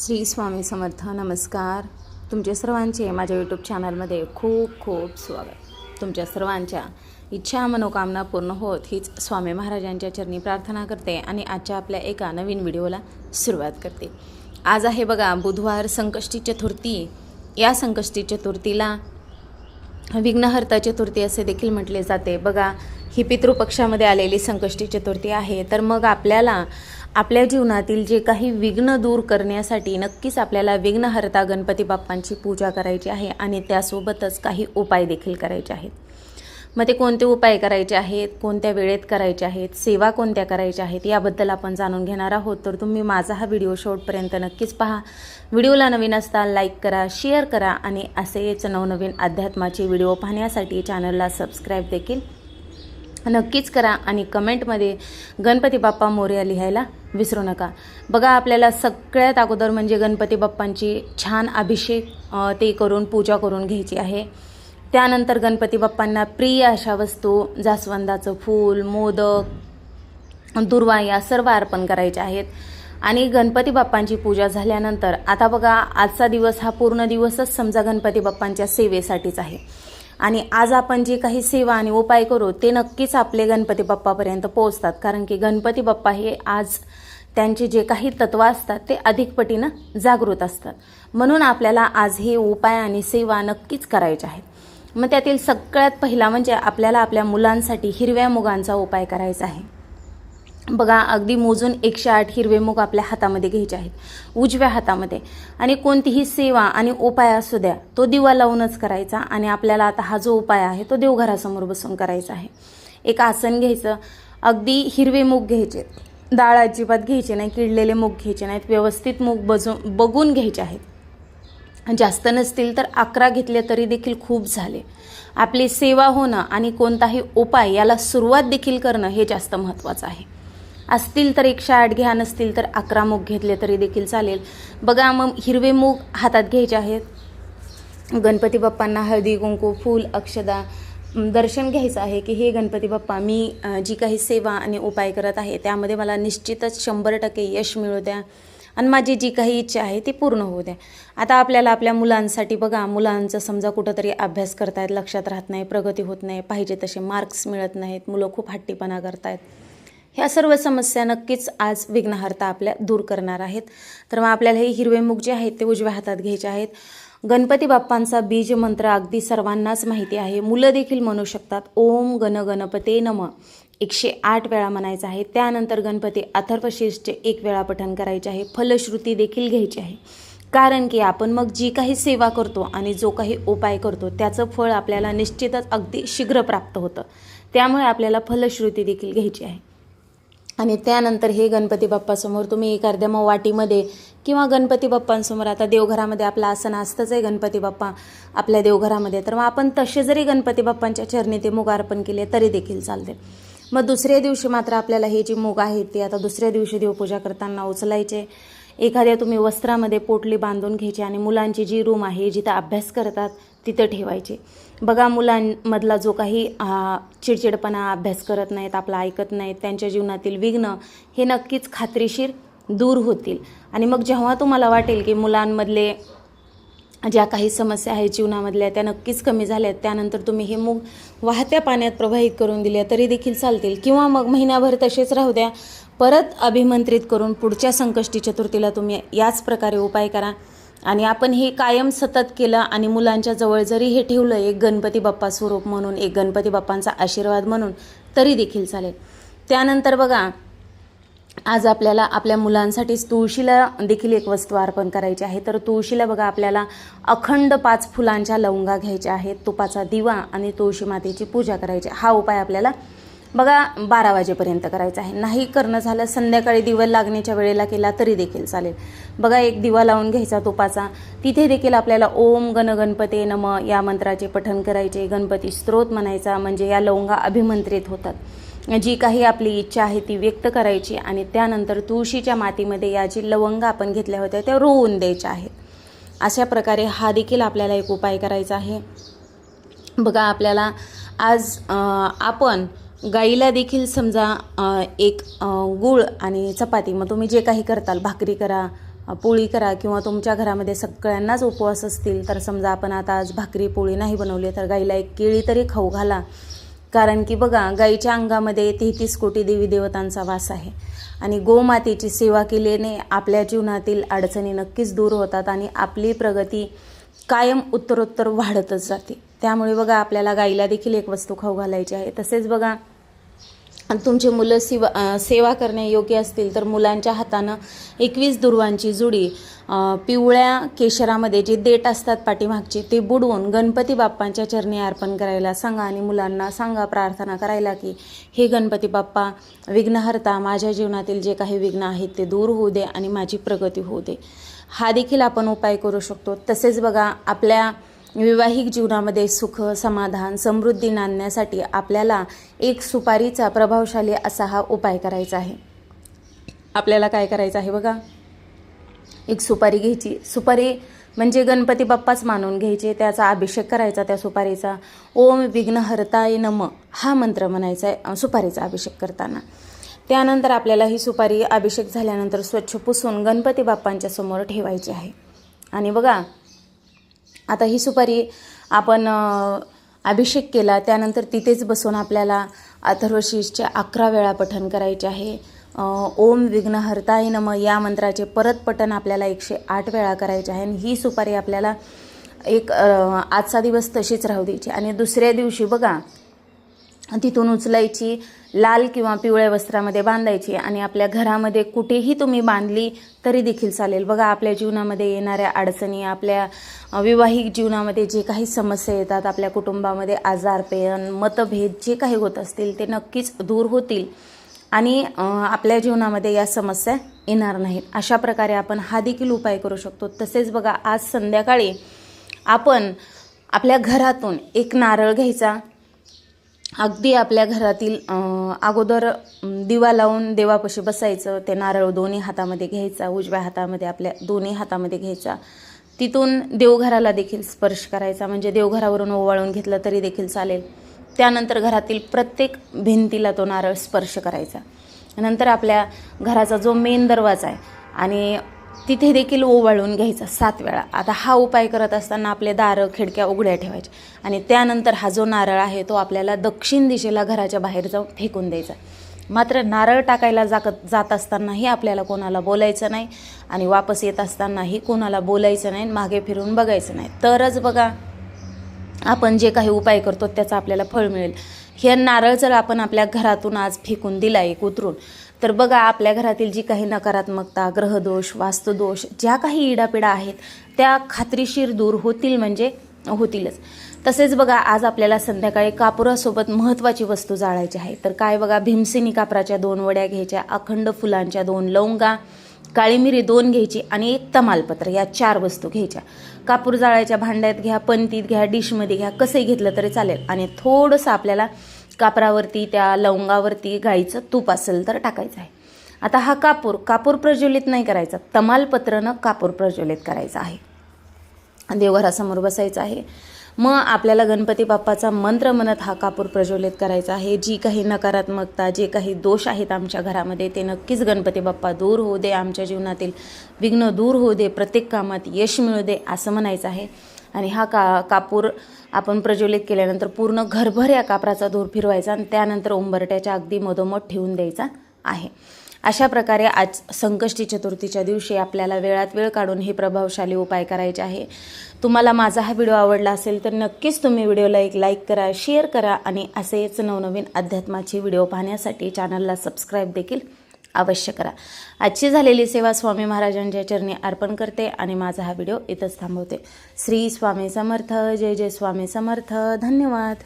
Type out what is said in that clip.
श्री स्वामी समर्थ नमस्कार. तुमचे सर्वांचे माझ्या यूट्यूब चॅनलमध्ये खूप खूप स्वागत. तुमच्या सर्वांच्या इच्छा मनोकामना पूर्ण होत हीच स्वामी महाराजांच्या चरणी प्रार्थना करते आणि आजच्या आपल्या एका नवीन व्हिडिओला सुरुवात करते. आज आहे बघा बुधवार संकष्टी चतुर्थी. या संकष्टी चतुर्थीला विघ्नहर्ता चतुर्थी असे देखील म्हटले जाते. बघा ही पितृपक्षामध्ये आलेली संकष्टी चतुर्थी आहे. तर मग आपल्याला आपल्या जीवनातील जे काही विघ्न दूर करण्यासाठी नक्कीच आपल्याला विघ्नहर्ता गणपती बाप्पांची पूजा करायची आहे आणि त्यासोबतच काही उपाय देखील करायचे आहेत. मग ते कोणते उपाय करायचे आहेत कोणत्या वेळेत करायचे आहेत सेवा कोणत्या करायच्या आहेत याबद्दल आपण जाणून घेणार आहोत. तर तुम्ही माझा हा व्हिडिओ शेवटपर्यंत नक्कीच पहा. व्हिडिओला नवीन असता लाईक करा शेअर करा आणि असेच नवनवीन अध्यात्माचे व्हिडिओ पाहण्यासाठी चॅनलला सबस्क्राईब देखील नक्कीच करा आणि कमेंटमध्ये गणपती बाप्पा मोर्या लिहायला विसरू नका. बघा आपल्याला सगळ्यात अगोदर म्हणजे गणपती बाप्पांची छान अभिषेक ते करून पूजा करून घ्यायची आहे. त्यानंतर गणपती बाप्पांना प्रिय अशा वस्तू जास्वंदाचं फूल मोदक दुर्वा या सर्व अर्पण करायच्या आहेत. आणि गणपती बाप्पांची पूजा झाल्यानंतर आता बघा आजचा दिवस हा पूर्ण दिवसच समजा गणपती बाप्पांच्या सेवेसाठीच आहे. आणि आज आपण जे काही सेवा आणि उपाय करू ते नक्कीच आपले गणपती बाप्पापर्यंत पोहोचतात. कारण की गणपती बाप्पा हे आज त्यांचे जे काही तत्व असतात ते अधिक पटीनं जागृत असतात. म्हणून आपल्याला आज हे उपाय आणि सेवा नक्कीच करायच्या आहेत. मग त्यातील सगळ्यात पहिला म्हणजे आपल्याला आपल्या मुलांसाठी हिरव्या मुगांचा उपाय करायचा आहे. बघा अगदी मोजून एकशे आठ हिरवे मूग आपल्या हातामध्ये घ्यायचे आहेत. उजव्या हातामध्ये. आणि कोणतीही सेवा आणि उपाय असू द्या तो दिवा लावूनच करायचा आणि आपल्याला आता हा जो उपाय आहे तो देवघरासमोर बसून करायचा आहे. एक आसन घ्यायचं. अगदी हिरवे मूग घ्यायचे. डाळ अजिबात घ्यायचे नाही किडलेले मूग घ्यायचे नाहीत. व्यवस्थित मूग बजून बघून घ्यायचे आहेत. जास्त नसतील तर अकरा घेतले तरी देखील खूप झाले. आपली सेवा होणं आणि कोणताही उपाय याला सुरुवात देखील करणं हे जास्त महत्त्वाचं आहे. असतील तर एकशे आठ घ्या नसतील तर अकरा मूग घेतले तरी देखील चालेल. बघा मग हिरवे मूग हातात घ्यायचे आहेत. गणपती बाप्पांना हळदी कुंकू फूल अक्षदा दर्शन घ्यायचं आहे की हे गणपती बाप्पा मी जी काही सेवा आणि उपाय करत आहे त्यामध्ये मला निश्चितच शंभर टक्के यश मिळू द्या. आणि माझी जी काही इच्छा आहे ती पूर्ण होऊ द्या. आता आपल्याला आपल्या मुलांसाठी बघा मुलांचं समजा कुठंतरी अभ्यास करतायत लक्षात राहत नाही प्रगती होत नाही पाहिजे तसे मार्क्स मिळत नाहीत मुलं खूप हट्टीपणा करतायत. ह्या सर्व समस्या नक्कीच आज विघ्नहर्ता आपल्या दूर करणार आहेत. तर मग आपल्याला हे हिरवे मूग जे आहेत ते उजव्या हातात घ्यायचे आहेत. गणपती बाप्पांचा बीज मंत्र अगदी सर्वांनाच माहिती आहे. मुलं देखील म्हणू शकतात ओम गण गणपते नम. एकशे आठ वेळा म्हणायचं आहे. त्यानंतर गणपती अथर्वशीर्षचे एक वेळा पठण करायचे आहे. फलश्रुती देखील घ्यायची आहे. कारण की आपण मग जी काही सेवा करतो आणि जो काही उपाय करतो त्याचं फळ आपल्याला निश्चितच अगदी शीघ्र प्राप्त होतं. त्यामुळे आपल्याला फलश्रुती देखील घ्यायची आहे. आणि त्यानंतर हे गणपती बाप्पासमोर तुम्ही एक अर्ध्या मग वाटीमध्ये किंवा गणपती बाप्पांसमोर आता देवघरामध्ये आपलं आसन असतंच आहे गणपती बाप्पा आपल्या देवघरामध्ये. तर मग आपण तसे जरी गणपती बाप्पांच्या चरणी ते मुग अर्पण केले तरी देखील चालते. मग दुसऱ्या दिवशी मात्र आपल्याला हे जी मूग आहेत ते आता दुसऱ्या दिवशी देवपूजा करताना उचलायचे. एखाद्या तुम्ही वस्त्रामध्ये पोटली बांधून घ्यायची आणि मुलांची जी रूम आहे जिथं अभ्यास करतात तिथं ठेवायचे. बघा मुलांमधला जो काही चिडचिडपणा अभ्यास करत नाहीत आपला ऐकत नाहीत त्यांच्या जीवनातील विघ्न हे नक्कीच खात्रीशीर दूर होतील. आणि मग जेव्हा तुम्हाला वाटेल की मुलांमधले ज्या काही समस्या आहेत जीवनामधल्या त्या नक्कीच कमी झाल्यात. त्यानंतर तुम्ही हे मूग वाहत्या पाण्यात प्रवाहित करून दिल्या तरी देखील चालतील. किंवा मग महिनाभर तसेच राहू द्या. परत अभिमंत्रित करून पुढच्या संकष्टी चतुर्थीला तुम्ही याच प्रकारे उपाय करा. आणि आपण हे कायम सतत केलं आणि मुलांच्या जवळ जरी हे ठेवलं एक गणपती बाप्पा स्वरूप म्हणून एक गणपती बाप्पांचा आशीर्वाद म्हणून तरी देखील चालेल. त्यानंतर बघा आज आपल्याला आपल्या मुलांसाठीच तुळशीला देखील एक वस्तू अर्पण करायची आहे. तर तुळशीला बघा आपल्याला अखंड पाच फुलांच्या लवंगा घ्यायच्या आहेत. तुपाचा दिवा आणि तुळशी मातेची पूजा करायची हा उपाय आपल्याला बघा बारा वाजेपर्यंत करायचा आहे. नाही करणं झालं संध्याकाळी दिवा लागण्याच्या वेळेला केला तरी देखील चालेल. बघा एक दिवा लावून घ्यायचा तुपाचा. तिथे देखील आपल्याला ओम गण गणपते नम या मंत्राचे पठण करायचे. गणपती स्त्रोत म्हणायचा म्हणजे या लवंगा अभिमंत्रित होतात. जी काही आपली इच्छा आहे ती व्यक्त करायची आणि त्यानंतर तुळशीच्या मातीमध्ये या जी लवंग आपण घेतल्या होत्या त्या रोवून द्यायच्या आहेत. अशा प्रकारे हा देखील आपल्याला एक उपाय करायचा आहे. बघा आपल्याला आज आपण गाईला देखील समजा एक गूळ आणि चपाती मग तुम्ही जे काही करताल भाकरी करा पोळी करा किंवा तुमच्या घरामध्ये सगळ्यांनाच उपवास असतील तर समजा आपण आता आज भाकरी पोळी नाही बनवली तर गाईला एक केळी तरी खाऊ घाला. कारण की बघा गाईच्या अंगामध्ये तेहतीस कोटी देवी देवतांचा वास आहे. आणि गोमातेची सेवा केल्याने आपल्या जीवनातील अडचणी नक्कीच दूर होतात आणि आपली प्रगती कायम उत्तरोत्तर वाढतच जाते. त्यामुळे बघा आपल्याला गाईला देखील एक वस्तू खाऊ घालायची आहे. तसेच बघा तुमची मुलं सेवा सेवा करण्यायोग्य असतील तर मुलांच्या हातानं एकवीस दुर्वांची जुडी पिवळ्या केशरामध्ये जे देठ असतात पाठीमागचे ते बुडवून गणपती बाप्पांच्या चरणी अर्पण करायला सांगा आणि मुलांना सांगा प्रार्थना करायला की हे गणपती बाप्पा विघ्नहर्ता माझ्या जीवनातील जे काही विघ्न आहेत ते दूर होऊ दे आणि माझी प्रगती होऊ दे. हा देखील आपण उपाय करू शकतो. तसेच बघा आपल्या वैवाहिक जीवनामध्ये सुख समाधान समृद्धी नांदण्यासाठी आपल्याला एक सुपारीचा प्रभावशाली असा हा उपाय करायचा आहे. आपल्याला काय करायचं आहे बघा? एक सुपारी घ्यायची. सुपारी म्हणजे गणपती बाप्पाच मानून घ्यायचे त्याचा अभिषेक करायचा त्या सुपारीचा. ओम विघ्नहर्ताय नम हा मंत्र म्हणायचा आहे सुपारीचा अभिषेक करताना. त्यानंतर आपल्याला ही सुपारी अभिषेक झाल्यानंतर स्वच्छ पुसून गणपती बाप्पांच्या समोर ठेवायची आहे. आणि बघा आता ही सुपारी आपण अभिषेक केला त्यानंतर तिथेच बसून आपल्याला अथर्वशीषचे अकरा वेळा पठण करायचे आहे. ओम विघ्नहर्ताय नम या मंत्राचे परत पठण आपल्याला एकशे आठ वेळा करायचे आहे. आणि ही सुपारी आपल्याला एक आजचा दिवस तशीच राहू द्यायची. आणि दुसऱ्या दिवशी बघा तिथून उचलायची लाल किंवा पिवळ्या वस्त्रामध्ये बांधायची आणि आपल्या घरामध्ये कुठेही तुम्ही बांधली तरी देखील चालेल. बघा आपल्या जीवनामध्ये येणाऱ्या अडचणी आपल्या विवाहिक जीवनामध्ये जे काही समस्या येतात आपल्या कुटुंबामध्ये आजारपेन मतभेद जे काही होत असतील ते नक्कीच दूर होतील आणि आपल्या जीवनामध्ये या समस्या येणार नाहीत. अशा प्रकारे आपण हा देखील उपाय करू शकतो. तसेच बघा आज संध्याकाळी आपण आपल्या घरातून एक नारळ घ्यायचा. अगदी आपल्या घरातील अगोदर दिवा लावून देवापाशी बसायचं ते नारळ दोन्ही हातामध्ये घ्यायचा उजव्या हातामध्ये आपल्या दोन्ही हातामध्ये घ्यायचा. तिथून देवघराला देखील स्पर्श करायचा म्हणजे देवघरावरून ओवाळून घेतलं तरी देखील चालेल. त्यानंतर घरातील प्रत्येक भिंतीला तो नारळ स्पर्श करायचा. नंतर आपल्या घराचा जो मेन दरवाजा आहे आणि तिथे देखील ओवाळून घ्यायचा सात वेळा. आता हा उपाय करत असताना आपले दारं खिडक्या उघड्या ठेवायच्या. आणि त्यानंतर हा जो नारळ आहे तो आपल्याला दक्षिण दिशेला घराच्या बाहेर जाऊन फेकून द्यायचा. मात्र नारळ टाकायला जाकत जात असतानाही आपल्याला कोणाला बोलायचं नाही आणि वापस येत असतानाही कोणाला बोलायचं नाही मागे फिरून बघायचं नाही. तरच बघा आपण जे काही उपाय करतो त्याचं आपल्याला फळ मिळेल. हे नारळ जर आपण आपल्या घरातून आज फेकून दिला एक उतरून तर बघा आपल्या घरातील जी काही नकारात्मकता ग्रहदोष वास्तुदोष ज्या काही इडापिडा आहेत त्या खात्रीशीर दूर होतील म्हणजे होतीलच. तसेच बघा आज आपल्याला संध्याकाळी कापुरासोबत महत्त्वाची वस्तू जाळायची आहे. तर काय बघा भीमसेनी कापराच्या दोन वड्या घ्यायच्या अखंड फुलांच्या दोन लवंगा काळी मिरी दोन घ्यायची आणि एक तमालपत्र या चार वस्तू घ्यायच्या. कापूर जाळायच्या भांड्यात घ्या पंतीत घ्या डिशमध्ये घ्या कसंही घेतलं तरी चालेल. आणि थोडंसं आपल्याला कापरावरती त्या लवंगावरती गाईचं तूप असेल तर टाकायचं आहे. आता हा कापूर कापूर प्रज्वलित नाही करायचा. तमालपत्रनं कापूर प्रज्वलित करायचा आहे. देवघरासमोर बसायचं आहे. मग आपल्याला गणपती बाप्पाचा मंत्र म्हणत हा कापूर प्रज्वलित करायचा आहे. जी काही नकारात्मकता जे काही दोष आहेत आमच्या घरामध्ये ते नक्कीच गणपती बाप्पा दूर होऊ दे आमच्या जीवनातील विघ्न दूर होऊ दे प्रत्येक कामात यश मिळू दे असं म्हणायचं आहे. आणि हा का कापूर आपण प्रज्वलित केल्यानंतर पूर्ण घरभर या कापराचा धूर फिरवायचा आणि त्यानंतर उंबरट्याच्या अगदी मधोमध ठेवून द्यायचा आहे. अशा प्रकारे आज संकष्टी चतुर्थीच्या दिवशी आपल्याला वेळात वेळ काढून हे प्रभावशाली उपाय करायचे आहे. तुम्हाला माझा हा व्हिडिओ आवडला असेल तर नक्कीच तुम्ही व्हिडिओला एक लाईक करा शेअर करा आणि असेच नवनवीन अध्यात्माची व्हिडिओ पाहण्यासाठी चॅनलला सबस्क्राईब देखील अवश्य करा. आजची झालेली सेवा स्वामी महाराजांच्या चरणी अर्पण करते आणि माझा हा व्हिडिओ इथंच थांबवते. श्री स्वामी समर्थ जय जय स्वामी समर्थ. धन्यवाद.